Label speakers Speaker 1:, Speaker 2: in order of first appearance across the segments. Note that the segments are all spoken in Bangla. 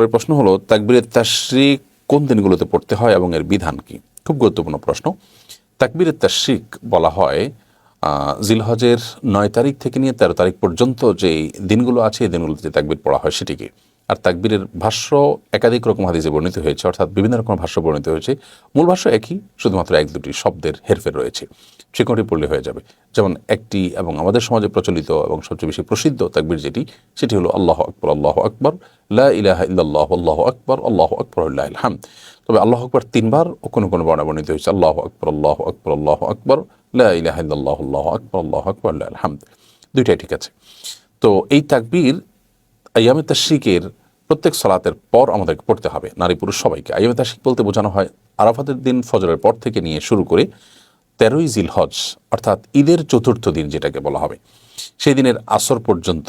Speaker 1: পরের প্রশ্ন হলো, তাকবীরের তাশরিক কোন দিনগুলোতে পড়তে হয় এবং এর বিধান কি? খুব গুরুত্বপূর্ণ প্রশ্ন। তাকবীরের তাশরিক বলা হয় জিলহজের নয় তারিখ থেকে নিয়ে তেরো তারিখ পর্যন্ত যে দিনগুলো আছে, এই দিনগুলোতে যে তাকবীর পড়া হয় সেটিকে। আর তাকবীরের ভাষ্য একাধিক রকম হাদিসে বর্ণিত হয়েছে, অর্থাৎ বিভিন্ন রকম ভাষ্য বর্ণিত হয়েছে। মূল ভাষ্য একই, শুধুমাত্র এক দুটি শব্দের হেরফের রয়েছে। কোনটি পড়লে হয়ে যাবে। যেমন একটি এবং আমাদের সমাজে প্রচলিত এবং সবচেয়ে বেশি প্রসিদ্ধ তাকবির যেটি, সেটি হলো আল্লাহ আকবর আল্লাহ আকবর, লা ইলাহা ইল্লাল্লাহ, আল্লাহ আকবর আল্লাহ আকবর হামদ। তবে আল্লাহ আকবর তিনবার ও কোনো কোনো বর্ণা বর্ণিত হয়েছে, আল্লাহ আকবর আল্লাহ আকবর আল্লাহ আকবর, লা ইলাহা ইল্লাল্লাহ, আল্লাহ আকবর আল্লাহ আকবর হামদ। দুইটাই ঠিক আছে। তো এই তাকবীর আয়ামে তাশরিকের প্রত্যেক সালাতের পর আমাদেরকে পড়তে হবে, নারী পুরুষ সবাইকে। আয়ামে তাশরিক বলতে বোঝানো হয় আরাফাতের দিন ফজরের পর থেকে নিয়ে শুরু করে তেরোই জিল হজ অর্থাৎ ঈদের চতুর্থ দিন যেটাকে বলা হবে, সেই দিনের আসর পর্যন্ত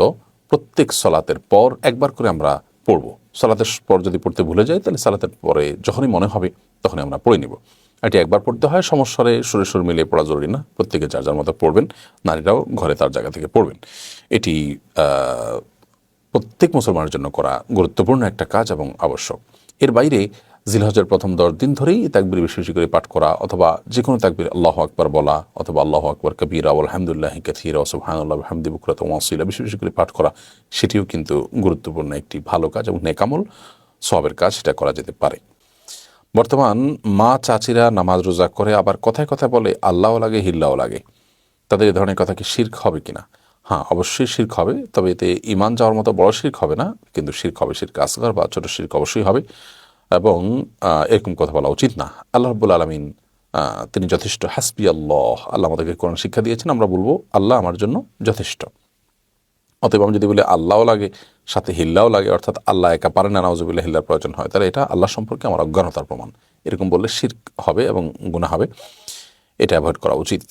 Speaker 1: প্রত্যেক সলাতের পর একবার করে আমরা পড়ব। সালাতের পর যদি পড়তে ভুলে যাই, তাহলে সালাতের পরে যখনই মনে হবে, তখনই আমরা পড়ে নিব। এটি একবার পড়তে হয় সমস্যারে সুরে সুর মিলিয়ে পড়া জরুরি না। প্রত্যেকে যার যার মতো পড়বেন, নারীরাও ঘরে তার জায়গা থেকে পড়বেন। এটি প্রত্যেক মুসলমানের জন্য করা গুরুত্বপূর্ণ একটা কাজ এবং আবশ্যক। এর বাইরে জিলহজের প্রথম দশ দিন ধরেই তাকবির বেশি বেশি করে পাঠ করা অথবা যে কোনো তাকবির আল্লাহ আকবর বলা অথবা আল্লাহ আকবর কবির আলহামদুলিল্লাহ কাথির, সুবহানাল্লাহ হামদি বুকরাত ওয়াসিলা বেশি বেশি করে পাঠ করা, সেটিও কিন্তু গুরুত্বপূর্ণ একটি ভালো কাজ এবং নেকামল সবের কাজ সেটা করা যেতে পারে। বর্তমান মা চাচিরা নামাজ রোজা করে আবার কথায় কথায় বলে, আল্লাহও লাগে, হিল্লাও লাগে। তাদের এ ধরনের কথা কি শির্ক হবে কিনা? হ্যাঁ অবশ্যই শির্ক হবে, তবে এতে ইমান যাওয়ার মতো বড় শির্ক হবে না, কিন্তু শির্ক হবে, শির্ক আসগর বা ছোটো শির্ক অবশ্যই হবে। এবং এরকম কথা বলা উচিত না। আল্লাহ রব্বুল আলমিন তিনি যথেষ্ট হাসবি আল্লাহ আল্লাহ আমাদেরকে কোরআন শিক্ষা দিয়েছেন, আমরা বলব আল্লাহ আমার জন্য যথেষ্ট। অতএব আমি যদি বলি আল্লাহও লাগে, সাথে হিল্লাও লাগে, অর্থাৎ আল্লাহ একা পারে না, নাউজুবিল্লাহ হিল্লার প্রয়োজন হয়, তাহলে এটা আল্লাহ সম্পর্কে আমার অজ্ঞানতার প্রমাণ। এরকম বললে শির হবে এবং গুণা হবে। এটা অ্যাভয়েড করা উচিত।